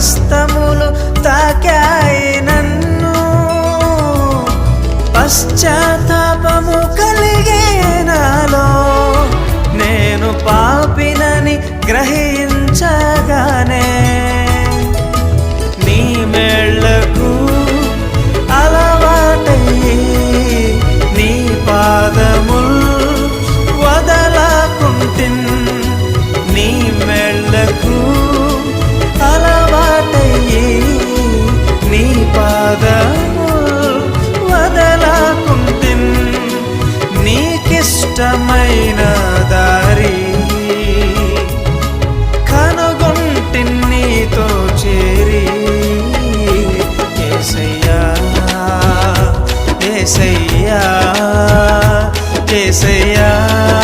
హస్తములు తాకాయి నన్ను. పశ్చాత్తాపము కలిగే నాలో నేను పాపినని గ్రహించగ ఇష్టమైన దారి. కనుగొంటి నీతో చేరి. ఏసయ్యా ఏసయ్యా ఏసయ్యా.